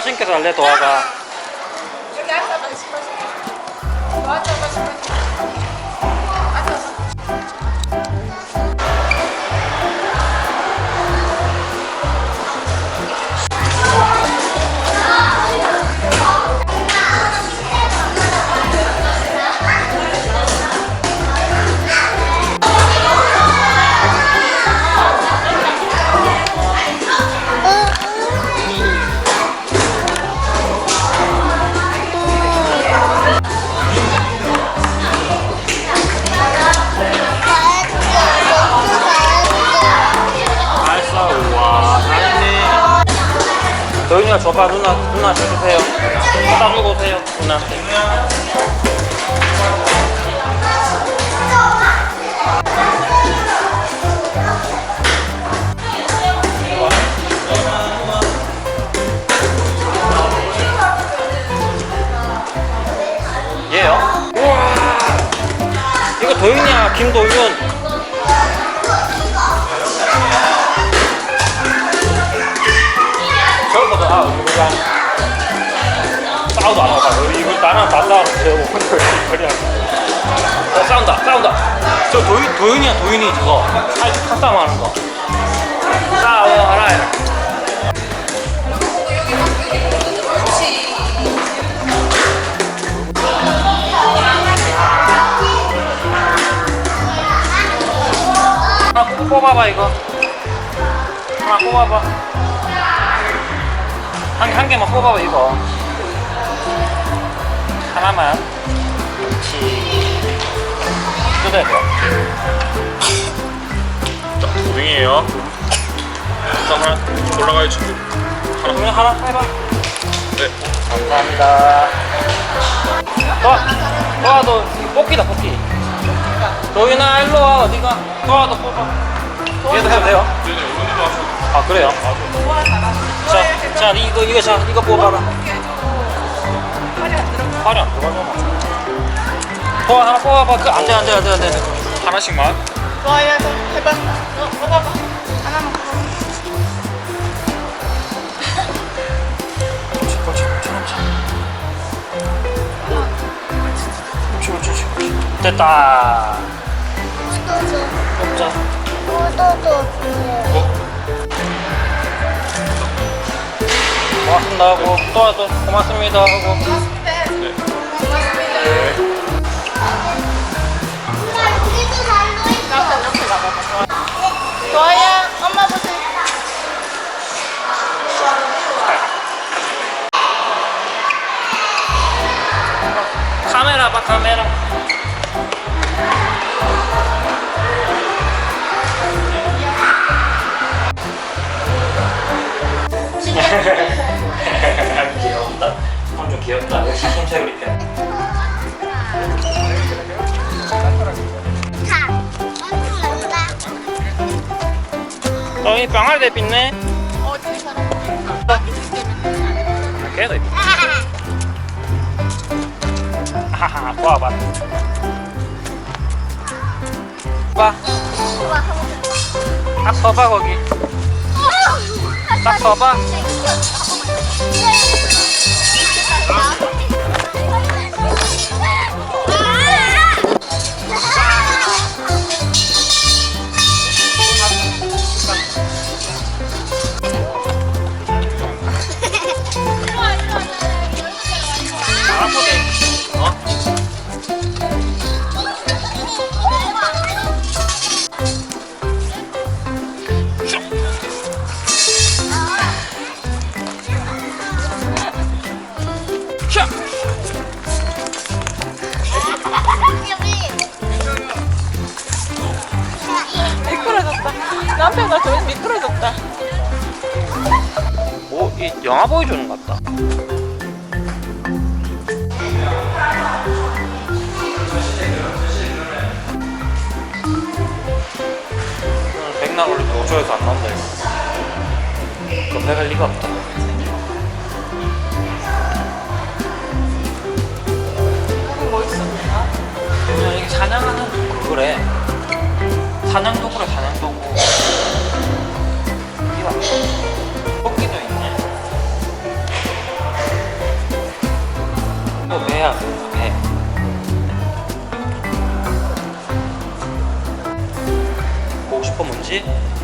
신고 살래 도와가 누나 줘주세요. 따주고 오세요 누나 저 도윤 도윤이야 도윤이 저거. 칼 칼싸움 하는 거. 싸워라 하나 뽑아봐 이거. 하나 뽑아봐. 한, 한 개만 뽑아봐 이거. 하나만 자, 하나 올라가요, 친구. 하나. 그러면 하나 해봐 네. 감사합니다 도와 도와 너 뽑기다 뽑기 도윤아 일로 와 어디가 도와 너 뽑아 얘도 해도 돼요? 네네, 오늘도 하셔도 아 그래요? 자, 자 이거 이거 자 이거 뽑아라 팔이 안 들어가잖아 도와 하나 뽑아봐 그 안돼 안돼 안돼 안돼 하나씩만. 너 해봐. 너 뽑아봐. 됐다. 뽑자 고맙습니다. 하고 또또 고맙습니다. 하고. 네. 옆에 가봐. 좋아요. 엄마 보세요. 카메라 봐 카메라 귀엽다 손좀 귀엽다 역시 손체 우리 편 어이 병아리 대 빛네 어. 걔도 있 하하 보아봐 봐. 딱 서봐 거기 딱 서봐 영화 보여주는 것 같다. 때 5초에서 안 나온다 이거. 건배할 리가 없다. 뭐 있어? 그냥 이게 사냥하는 그거래. 사냥 도구래 사냥 뭔지?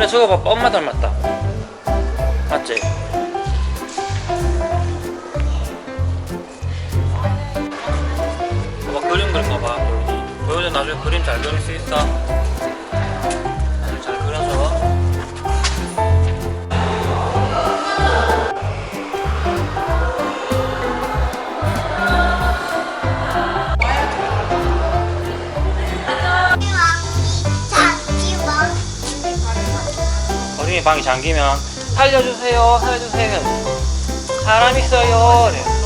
도윤아 저거 봐봐. 엄마 닮았다. 맞지? 봐봐 그림 그린 거봐. 도윤이 나중에 그림 잘 그릴 수 있어 방이 잠기면 살려주세요 살려주세요 사람 있어요 이래.